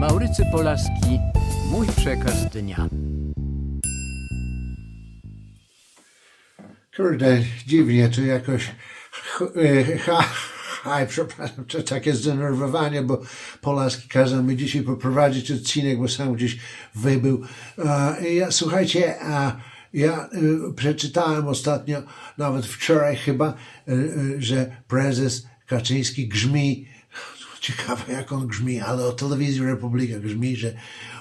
Maurycy Polaski, mój przekaz dnia. Kurde, dziwnie, to jakoś. e, Ha, przepraszam, to takie zdenerwowanie, bo Polaski kazał mi dzisiaj poprowadzić odcinek, bo sam gdzieś wybył. E, Ja, słuchajcie, ja e, przeczytałem ostatnio, nawet wczoraj chyba, że prezes Kaczyński grzmi Ciekawe, jak on grzmi, ale o telewizji Republika grzmi, że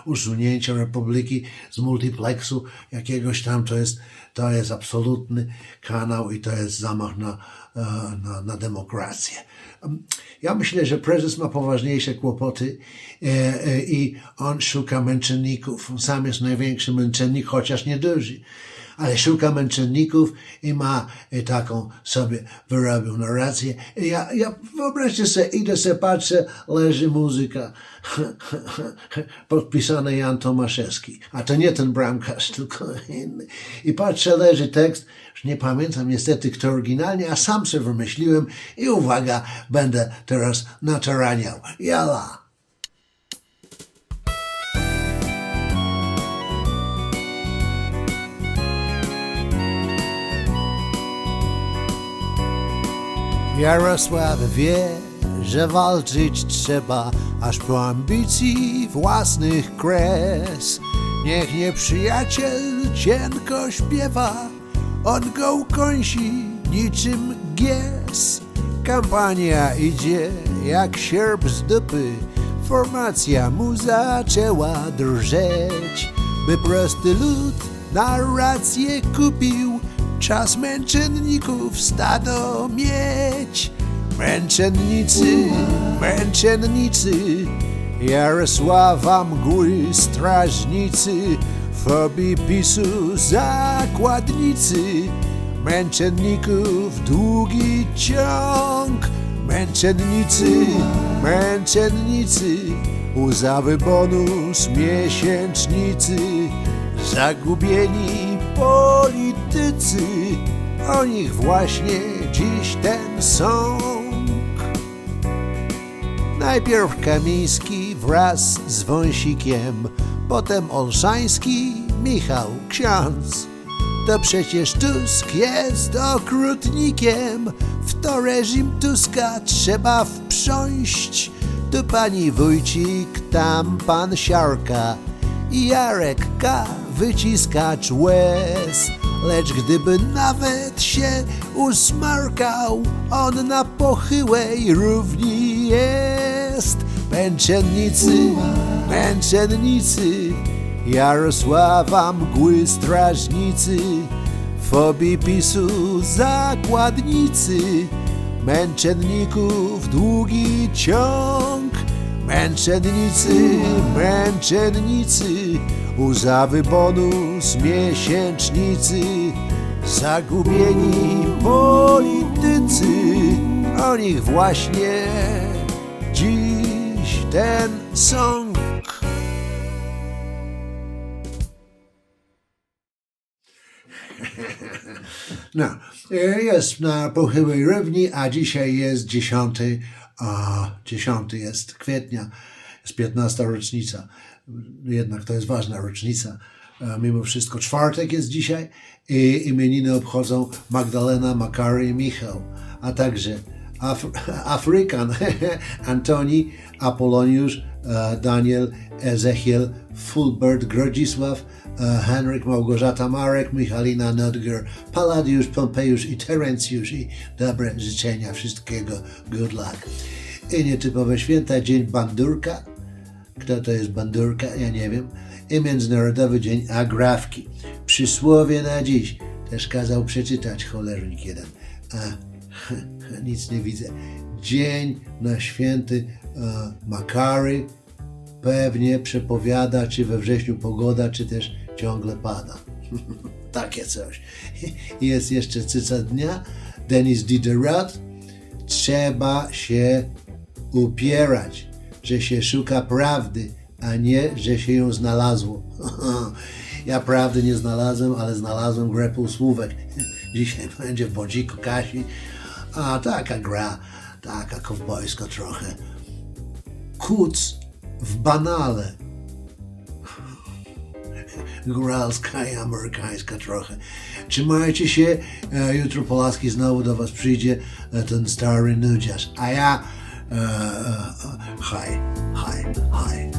usunięcie Republiki z multiplexu jakiegoś tam to jest, to jest absolutny kanał i to jest zamach na, e, na, na demokrację. Em, Ja myślę, że prezes ma poważniejsze kłopoty e, e, i on szuka męczenników. On sam jest największy męczennik, chociaż nieduży ale szuka męczenników i ma i taką sobie wyrobił narrację. Ja, ja wyobraźcie sobie, idę sobie, patrzę, leży muzyka podpisana Jan Tomaszewski, a to nie ten bramkarz, tylko inny. I patrzę, leży tekst, nie pamiętam niestety kto oryginalnie, a sam sobie wymyśliłem i uwaga, będę teraz nataraniał. Jala! Jarosław wie, że walczyć trzeba, aż po ambicji własnych kres. Niech nieprzyjaciel cienko śpiewa, on go ukąsi niczym gies. Kampania idzie jak sierp z dupy, formacja mu zaczęła drżeć, by prosty lud narrację kupił, czas męczenników stado mieć. Męczennicy, męczennicy, Jarosława mgły strażnicy, fobii PiSu zakładnicy, męczenników długi ciąg. Męczennicy, męczennicy, łzawy bonus miesięcznicy, zagubieni politycy, o nich właśnie dziś ten sąd. Najpierw Kamiński wraz z Wąsikiem, potem Olszański, Michał Ksiądz. To przecież Tusk jest okrutnikiem, w to reżim Tuska trzeba wprząść. Tu pani Wójcik, tam pan Siarka i Jarek K. wyciskacz łez. Lecz gdyby nawet się usmarkał, on na pochyłej równi jest. Męczennicy, męczennicy, Jarosława mgły strażnicy, fobii PiSu zakładnicy, męczenników długi ciąg. Męczennicy, męczennicy, łzawy bonus miesięcznicy, zagubieni politycy, o nich właśnie dziś ten song. No, jest na pochyłej równi, a dzisiaj jest 10, a 10 jest kwietnia, jest 15 rocznica. Jednak to jest ważna rocznica. E, Mimo wszystko czwartek jest dzisiaj i imieniny obchodzą Magdalena, Makary i Michał, a także Af- Afrykan Antoni, Apoloniusz, e, Daniel, Ezechiel, Fulbert, Grodzisław, e, Henryk, Małgorzata, Marek, Michalina, Nodger, Palladiusz, Pompejusz i Terencjusz i dobre życzenia, wszystkiego, good luck. I nietypowe święta, Dzień Bandurka, kto to jest bandurka, ja nie wiem, i Międzynarodowy Dzień Agrawki. Przysłowie na dziś też kazał przeczytać cholernik jeden. A nic nie widzę. Dzień na święty e, Makary pewnie przepowiada, czy we wrześniu pogoda, czy też ciągle pada. Takie coś. Jest jeszcze cyca dnia. Denis Diderot. Trzeba się upierać, że się szuka prawdy, a nie, że się ją znalazło. Ja prawdy nie znalazłem, ale znalazłem grę półsłówek. Dzisiaj będzie w Bodziku Kasi. A taka gra, taka kowbojska trochę. Kuc w banale. Góralska i amerykańska trochę. Trzymajcie się, e, jutro Polaski znowu do was przyjdzie e, ten stary nudziarz. A ja, haj, haj, haj.